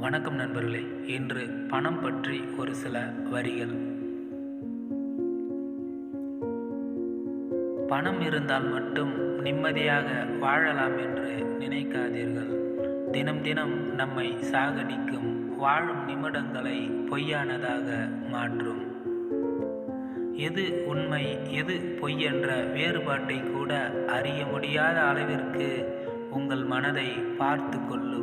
வணக்கம் நண்பர்களே. இன்று பணம் பற்றி ஒரு சில வரிகள். பணம் இருந்தால் மட்டும் நிம்மதியாக வாழலாம் என்று நினைக்காதீர்கள். தினம் தினம் நம்மை சாகடிக்கும் வாழும் நிமிடங்களை பொய்யானதாக மாற்றும். எது உண்மை எது பொய் என்ற வேறுபாட்டை கூட அறிய முடியாத அளவிற்கு உங்கள் மனதை பார்த்து கொள்ளும்.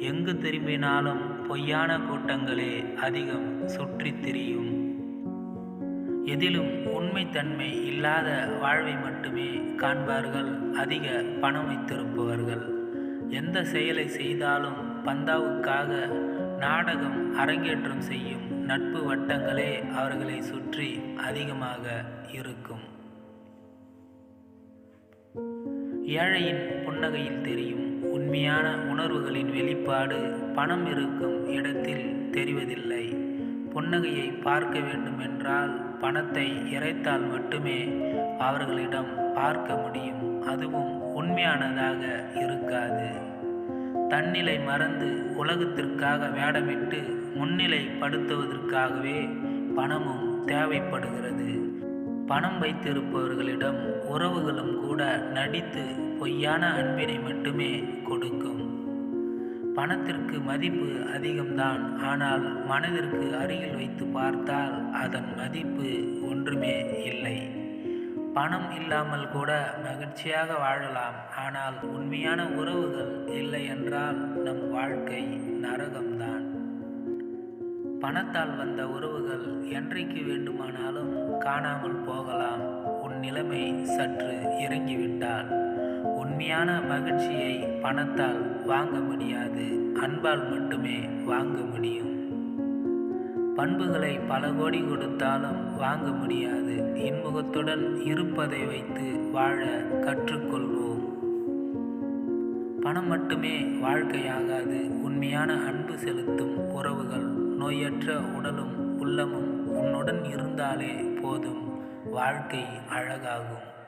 எங்கு திரும்பினாலும் பொய்யான கூட்டங்களே அதிகம் சுற்றித் திரியும். எதிலும் உண்மைத்தன்மை இல்லாத வாழ்வை மட்டுமே காண்பார்கள் அதிக பணம் வைத்திருப்பவர்கள். எந்த செயலை செய்தாலும் பந்தாவுக்காக நாடகம் அரங்கேற்றம் செய்யும் நட்பு வட்டங்களே அவர்களை சுற்றி அதிகமாக இருக்கும். ஏழையின் புன்னகையில் தெரியும். உண்மையான உணர்வுகளின் வெளிப்பாடு பணம் இருக்கும் இடத்தில் தெரிவதில்லை. புன்னகையை பார்க்க வேண்டும் என்றால் பணத்தை இறைத்தால் மட்டுமே அவர்களிடம் பார்க்க முடியும். அதுவும் உண்மையானதாக இருக்காது. தன்னிலை மறந்து உலகத்திற்காக வேடமிட்டு முன்னிலைப்படுத்துவதற்காகவே பணமும் தேவைப்படுகிறது. பணம் வைத்திருப்பவர்களிடம் உறவுகளும் கூட நடித்து பொய்யான அன்பினை மட்டுமே கொடுக்கும். பணத்திற்கு மதிப்பு அதிகம்தான். ஆனால் மனதிற்கு அருகில் வைத்து பார்த்தால் அதன் மதிப்பு ஒன்றுமே இல்லை. பணம் இல்லாமல் கூட மகிழ்ச்சியாக வாழலாம். ஆனால் உண்மையான உறவுகள் இல்லை என்றால் நம் வாழ்க்கை நரகம்தான். பணத்தால் வந்த உறவுகள் என்றைக்கு வேண்டுமானாலும் காணாமல் போகலாம். உன் நிலைமை சற்று இறங்கிவிட்டால் உண்மையான மகிழ்ச்சியை பணத்தால் வாங்க முடியாது. அன்பால் மட்டுமே வாங்க முடியும். பண்புகளை பல கோடி கொடுத்தாலும் வாங்க முடியாது. இன்முகத்துடன் இருப்பதை வைத்து வாழ கற்றுக்கொள்வோம். பணம் மட்டுமே வாழ்க்கையாகாது. உண்மையான அன்பு செலுத்தும் உறவுகள் நோயற்ற உடலும் உள்ளமும் உன்னுடன் இருந்தாலே போதும். வாழ்க்கை அழகாகும்.